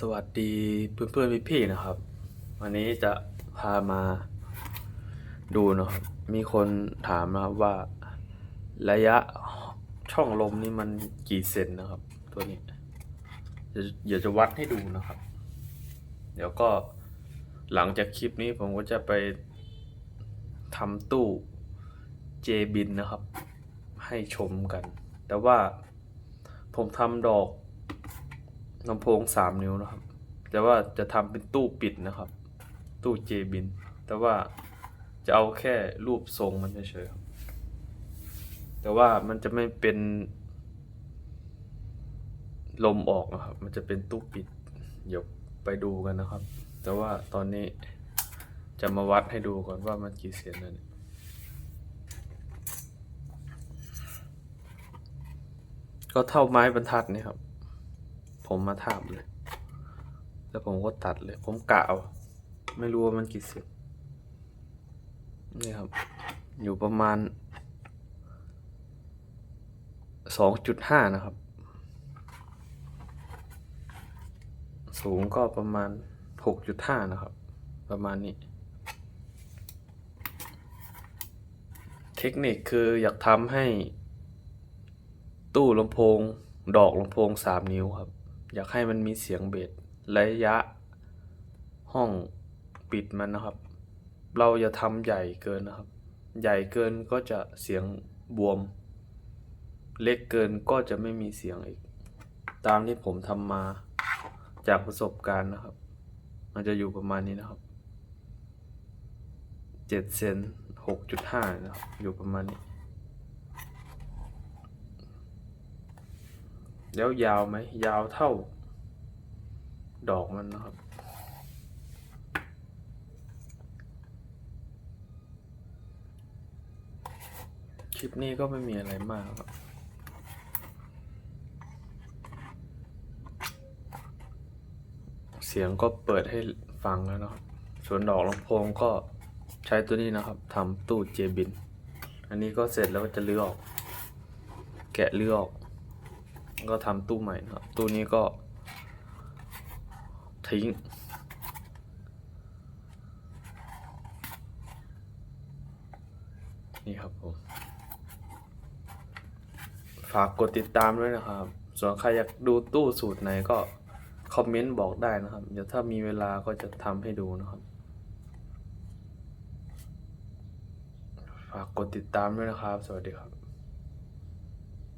สวัสดีเพื่อนเพื่อนๆพี่ๆนะครับ วันนี้จะพามาดูนะครับมีคนถามนะครับว่า ระยะช่องลมนี่มันกี่เซนนะครับ ตัวนี้เดี๋ยวจะวัดให้ดูนะครับ เดี๋ยวก็หลังจากคลิปนี้ผมก็จะไปทำตู้เจบินนะครับ ให้ชมกัน แต่ว่าผมทำดอก ลำโพงสามนิ้วนะครับ แต่ว่าจะทำเป็นตู้ปิดนะครับ ตู้เจบิน แต่ว่าจะเอาแค่รูปทรงมันเฉยๆครับ แต่ว่ามันจะไม่เป็น ลมออกนะครับ มันจะเป็นตู้ปิด เดี๋ยวไปดูกันนะครับ แต่ว่าตอนนี้จะมาวัดให้ดูก่อนว่ามันกี่เซนนั่นยก็เท่าไม้บรรทัดนี่ครับ ผมมาทาบเลย แล้วผมก็ตัดเลย ผมกะเอา ไม่รู้ว่ามันกี่เซนนี่ครับ อยู่ประมาณสองจุดห้านะครับ สูงก็ประมาณหกจุดห้านะครับ ประมาณนี้ เทคนิคคืออยากทำให้ตู้ลำโพง ดอกลำโพงสามนิ้วครับ อยากให้มันมีเสียงเบสระยะห้องปิดมันนะครับ เราอย่าทำใหญ่เกินนะครับ ใหญ่เกินก็จะเสียงบวม เล็กเกินก็จะไม่มีเสียงอีก ตามที่ผมทำมาจากประสบการณ์นะครับ มันจะอยู่ประมาณนี้นะครับเจ็ดเซนหกจุดห้านะครับ อยู่ประมาณนี้ แล้วยาวไหม ยาวเท่า ดอกมันนะครับ คลิปนี้ก็ไม่มีอะไรมากครับเสียงก็เปิดให้ฟังแล้วนะครับ ส่วนดอกลำโพงก็ใช้ตัวนี้นะครับทำตู้เจบิน อันนี้ก็เสร็จแล้วก็จะเลือก แกะเลือก ก็ทำตู้ใหม่นะครับ ตู้นี้ก็ ทิ้ง นี่ครับผม ฝากกดติดตามด้วยนะครับ ส่วนใครอยากดูตู้สูตรไหนก็ คอมเมนต์บอกได้นะครับ เดี๋ยวถ้ามีเวลาก็จะทำให้ดูนะครับ ฝากกดติดตามด้วยนะครับ สวัสดีครับ